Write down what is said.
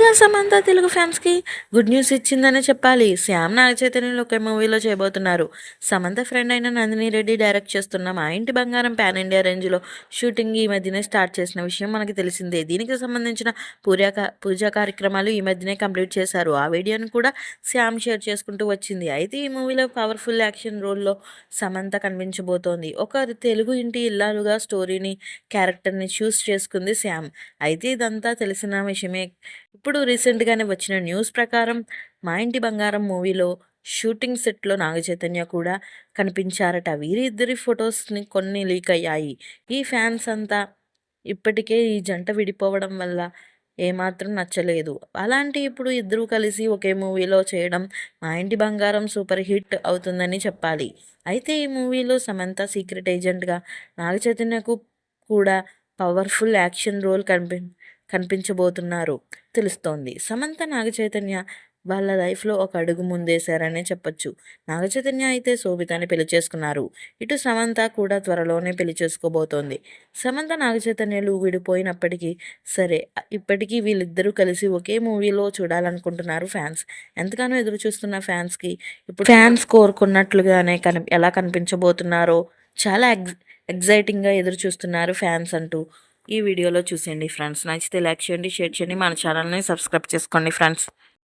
సమంత తెలుగు ఫ్యాన్స్కి good news ఇచ్చిందనే చెప్పాలి. శ్యామ్ నాగ చైతన్యలో ఒక మూవీలో చేయబోతున్నారు. సమంత ఫ్రెండ్ అయిన నందిని రెడ్డి డైరెక్ట్ చేస్తున్న మా ఇంటి బంగారం పాన్ ఇండియా రేంజ్లో షూటింగ్ ఈ మధ్యనే స్టార్ట్ చేసిన విషయం మనకి తెలిసిందే. దీనికి సంబంధించిన పూజా పూజా కార్యక్రమాలు ఈ మధ్యనే కంప్లీట్ చేశారు. ఆ వీడియోను కూడా శ్యామ్ షేర్ చేసుకుంటూ వచ్చింది. అయితే ఈ మూవీలో పవర్ఫుల్ యాక్షన్ రోల్లో సమంత కనిపించబోతోంది. ఒక తెలుగు ఇంటి ఇల్లాలుగా స్టోరీని క్యారెక్టర్ని చూస్ చేసుకుంది శ్యామ్. అయితే ఇదంతా తెలిసిన విషయమే. ఇప్పుడు రీసెంట్గానే వచ్చిన న్యూస్ ప్రకారం మా ఇంటి బంగారం మూవీలో షూటింగ్ సెట్లో నాగచైతన్య కూడా కనిపించారట. వీరిద్దరి ఫొటోస్ని కొన్ని లీక్ అయ్యాయి. ఈ ఫ్యాన్స్ అంతా ఇప్పటికే ఈ జంట విడిపోవడం వల్ల ఏమాత్రం నచ్చలేదు. అలాంటి ఇప్పుడు ఇద్దరు కలిసి ఒకే మూవీలో చేయడం మా ఇంటి బంగారం సూపర్ హిట్ అవుతుందని చెప్పాలి. అయితే ఈ మూవీలో సమంత సీక్రెట్ ఏజెంట్గా నాగచైతన్యకు కూడా పవర్ఫుల్ యాక్షన్ రోల్ కనిపి కనిపించబోతున్నారు తెలుస్తోంది. సమంత నాగచైతన్య వాళ్ళ లైఫ్లో ఒక అడుగు ముందేశారనే చెప్పొచ్చు. నాగచైతన్య అయితే శోభితాన్ని పెళ్ళి చేసుకున్నారు. ఇటు సమంత కూడా త్వరలోనే పెళ్ళి చేసుకోబోతోంది. సమంత నాగచైతన్యలు విడిపోయినప్పటికీ సరే ఇప్పటికీ వీళ్ళిద్దరూ కలిసి ఒకే మూవీలో చూడాలనుకుంటున్నారు ఫ్యాన్స్. ఎంతగానో ఎదురు చూస్తున్న ఫ్యాన్స్కి ఇప్పుడు ఫ్యాన్స్ కోరుకున్నట్లుగానే కని ఎలా కనిపించబోతున్నారో చాలా ఎగ్జైటింగ్గా ఎదురు చూస్తున్నారు ఫ్యాన్స్ అంటూ ఈ వీడియోలో చూసేయండి ఫ్రెండ్స్. నచ్చితే లైక్ చేయండి షేర్ చేయండి. మన ఛానల్ని సబ్స్క్రైబ్ చేసుకోండి ఫ్రెండ్స్.